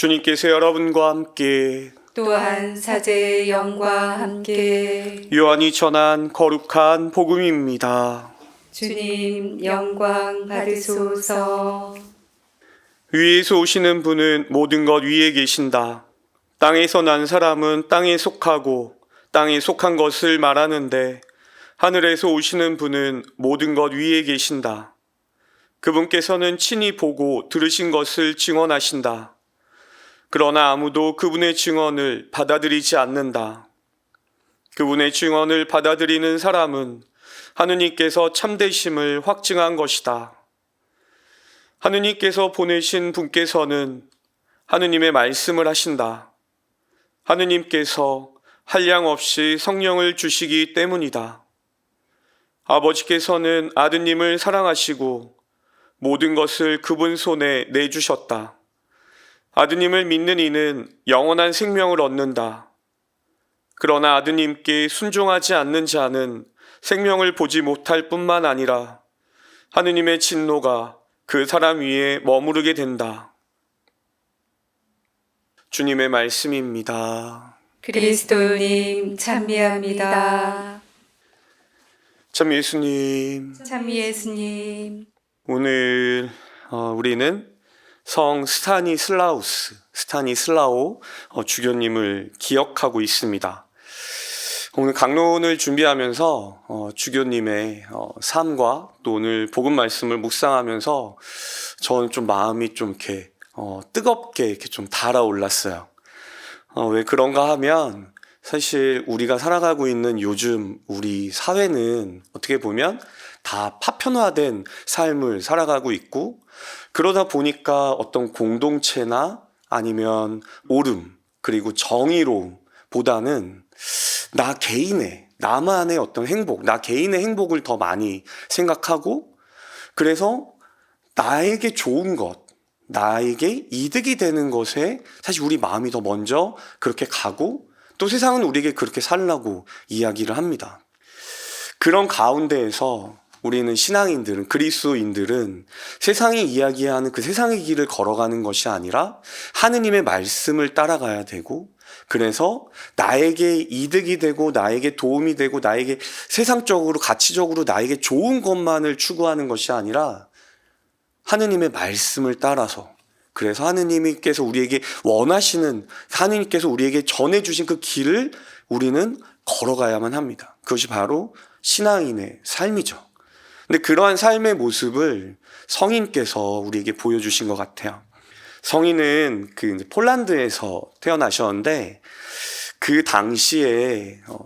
주님께서 여러분과 함께 또한 사제의 영과 함께 요한이 전한 거룩한 복음입니다. 주님 영광 받으소서 위에서 오시는 분은 모든 것 위에 계신다. 땅에서 난 사람은 땅에 속하고 땅에 속한 것을 말하는데 하늘에서 오시는 분은 모든 것 위에 계신다. 그분께서는 친히 보고 들으신 것을 증언하신다. 그러나 아무도 그분의 증언을 받아들이지 않는다. 그분의 증언을 받아들이는 사람은 하느님께서 참되심을 확증한 것이다. 하느님께서 보내신 분께서는 하느님의 말씀을 하신다. 하느님께서 한량 없이 성령을 주시기 때문이다. 아버지께서는 아드님을 사랑하시고 모든 것을 그분 손에 내주셨다. 아드님을 믿는 이는 영원한 생명을 얻는다. 그러나 아드님께 순종하지 않는 자는 생명을 보지 못할 뿐만 아니라 하느님의 진노가 그 사람 위에 머무르게 된다. 주님의 말씀입니다. 그리스도님 찬미합니다 참 예수님, 참 예수님 오늘 어, 우리는 성 스타니슬라우스, 스타니슬라오 어, 주교님을 기억하고 있습니다. 오늘 강론을 준비하면서 어, 주교님의 어, 삶과 또 오늘 복음 말씀을 묵상하면서 저는 좀 마음이 좀 이렇게 어, 뜨겁게 이렇게 좀 달아올랐어요. 어, 왜 그런가 하면 사실 우리가 살아가고 있는 요즘 우리 사회는 어떻게 보면 다 파편화된 삶을 살아가고 있고 그러다 보니까 어떤 공동체나 아니면 옳음 그리고 정의로보다는 나 개인의 나만의 어떤 행복, 나 개인의 행복을 더 많이 생각하고 그래서 나에게 좋은 것, 나에게 이득이 되는 것에 사실 우리 마음이 더 먼저 그렇게 가고 또 세상은 우리에게 그렇게 살라고 이야기를 합니다. 그런 가운데에서 우리는 신앙인들은 그리스도인들은 세상이 이야기하는 그 세상의 길을 걸어가는 것이 아니라 하느님의 말씀을 따라가야 되고 그래서 나에게 이득이 되고 나에게 도움이 되고 나에게 세상적으로 가치적으로 나에게 좋은 것만을 추구하는 것이 아니라 하느님의 말씀을 따라서 그래서 하느님께서 우리에게 원하시는 하느님께서 우리에게 전해 주신 그 길을 우리는 걸어가야만 합니다. 그것이 바로 신앙인의 삶이죠. 근데 그러한 삶의 모습을 성인께서 우리에게 보여주신 것 같아요. 성인은 그 폴란드에서 태어나셨는데 그 당시에 어,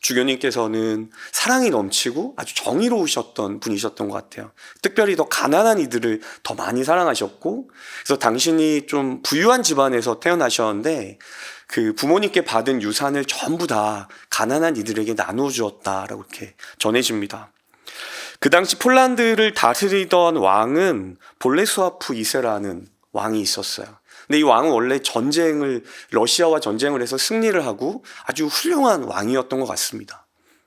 주교님께서는 사랑이 넘치고 아주 정의로우셨던 분이셨던 것 같아요. 특별히 더 가난한 이들을 더 많이 사랑하셨고, 그래서 당신이 좀 부유한 집안에서 태어나셨는데 그 부모님께 받은 유산을 전부 다 가난한 이들에게 나누어 주었다라고 이렇게 전해집니다. 그 당시 폴란드를 다스리던 왕은 볼레스와프 2세라는 왕이 있었어요. 근데 이 왕은 원래 전쟁을 러시아와 전쟁을 해서 승리를 하고 아주 훌륭한 왕이었던 것 같습니다.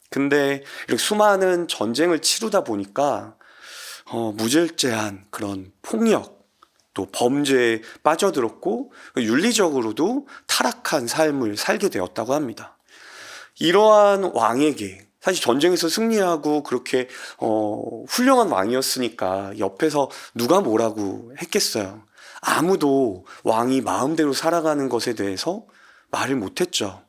근데 이렇게 수많은 전쟁을 치르다 보니까 어, 무절제한 그런 폭력 또 범죄에 빠져들었고 윤리적으로도 타락한 삶을 살게 되었다고 합니다. 이러한 왕에게 사실 전쟁에서 승리하고 그렇게 어, 훌륭한 왕이었으니까 옆에서 누가 뭐라고 했겠어요. 아무도 왕이 마음대로 살아가는 것에 대해서 말을 못했죠.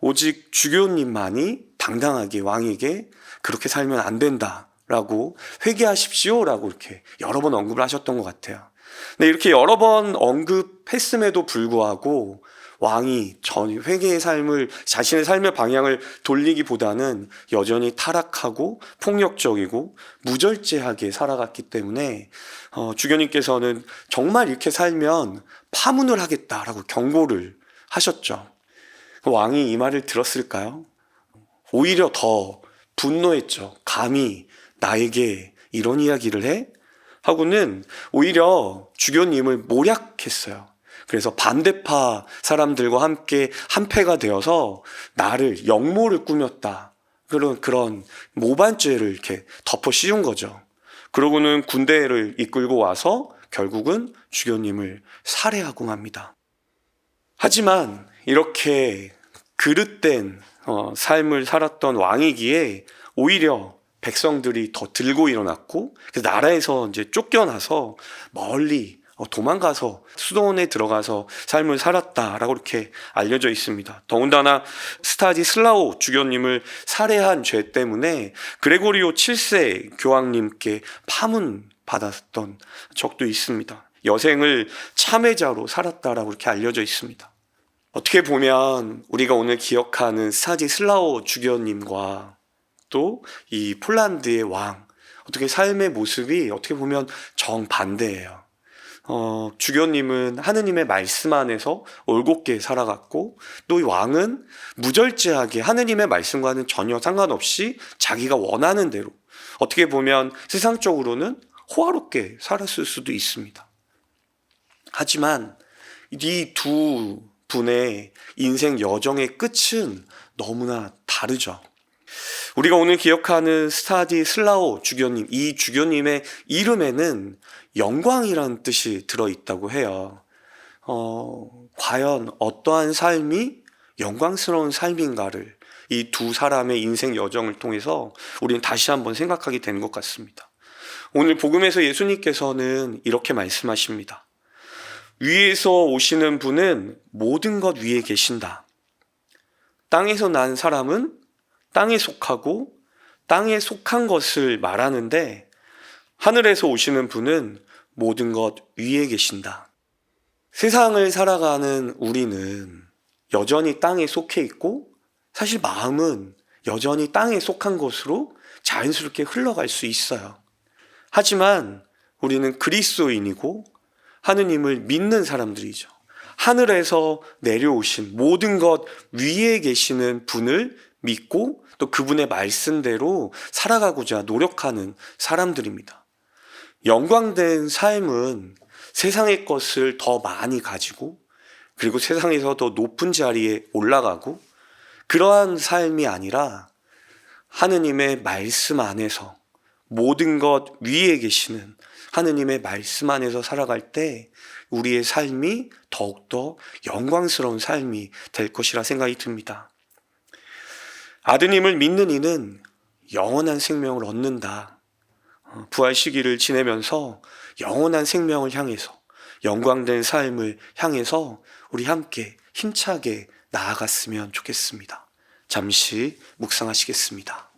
오직 주교님만이 당당하게 왕에게 그렇게 살면 안 된다 라고 회개하십시오 라고 이렇게 여러 번 언급을 하셨던 것 같아요. 근데 이렇게 여러 번 언급했음에도 불구하고 왕이 전 회개의 삶을 자신의 삶의 방향을 돌리기보다는 여전히 타락하고 폭력적이고 무절제하게 살아갔기 때문에 어, 주교님께서는 정말 이렇게 살면 파문을 하겠다라고 경고를 하셨죠. 왕이 이 말을 들었을까요? 오히려 더 분노했죠. 감히 나에게 이런 이야기를 해? 하고는 오히려 주교님을 모략했어요. 그래서 반대파 사람들과 함께 한패가 되어서 나를 역모를 꾸몄다. 그런 그런 모반죄를 이렇게 덮어 씌운 거죠. 그러고는 군대를 이끌고 와서 결국은 주교님을 살해하고 맙니다. 하지만 이렇게 그릇된 어, 삶을 살았던 왕이기에 오히려 백성들이 더 들고 일어났고 그 나라에서 이제 쫓겨나서 멀리 어, 도망가서 수도원에 들어가서 삶을 살았다라고 이렇게 알려져 있습니다. 더군다나 스타지 슬라오 주교님을 살해한 죄 때문에 그레고리오 7세 교황님께 파문 받았던 적도 있습니다. 여생을 참회자로 살았다라고 이렇게 알려져 있습니다. 어떻게 보면 우리가 오늘 기억하는 스타지 슬라오 주교님과 또 이 폴란드의 왕 어떻게 삶의 모습이 어떻게 보면 정반대예요. 어, 주교님은 하느님의 말씀 안에서 올곧게 살아갔고 또이 왕은 무절제하게 하느님의 말씀과는 전혀 상관없이 자기가 원하는 대로 어떻게 보면 세상적으로는 호화롭게 살았을 수도 있습니다. 하지만 이 두 분의 인생 여정의 끝은 너무나 다르죠. 우리가 오늘 기억하는 스타디 슬라오 주교님, 이 주교님의 이름에는 영광이라는 뜻이 들어있다고 해요. 어, 과연 어떠한 삶이 영광스러운 삶인가를 이 두 사람의 인생 여정을 통해서 우리는 다시 한번 생각하게 되는 것 같습니다. 오늘 복음에서 예수님께서는 이렇게 말씀하십니다. 위에서 오시는 분은 모든 것 위에 계신다. 땅에서 난 사람은 땅에 속하고 땅에 속한 것을 말하는데 하늘에서 오시는 분은 모든 것 위에 계신다. 세상을 살아가는 우리는 여전히 땅에 속해 있고 사실 마음은 여전히 땅에 속한 것으로 자연스럽게 흘러갈 수 있어요. 하지만 우리는 그리스도인이고 하느님을 믿는 사람들이죠. 하늘에서 내려오신 모든 것 위에 계시는 분을 믿고 또 그분의 말씀대로 살아가고자 노력하는 사람들입니다. 영광된 삶은 세상의 것을 더 많이 가지고 그리고 세상에서 더 높은 자리에 올라가고 그러한 삶이 아니라 하느님의 말씀 안에서 모든 것 위에 계시는 하느님의 말씀 안에서 살아갈 때 우리의 삶이 더욱더 영광스러운 삶이 될 것이라 생각이 듭니다. 아드님을 믿는 이는 영원한 생명을 얻는다. 어, 부활 시기를 지내면서 영원한 생명을 향해서 영광된 삶을 향해서 우리 함께 힘차게 나아갔으면 좋겠습니다. 잠시 묵상하시겠습니다.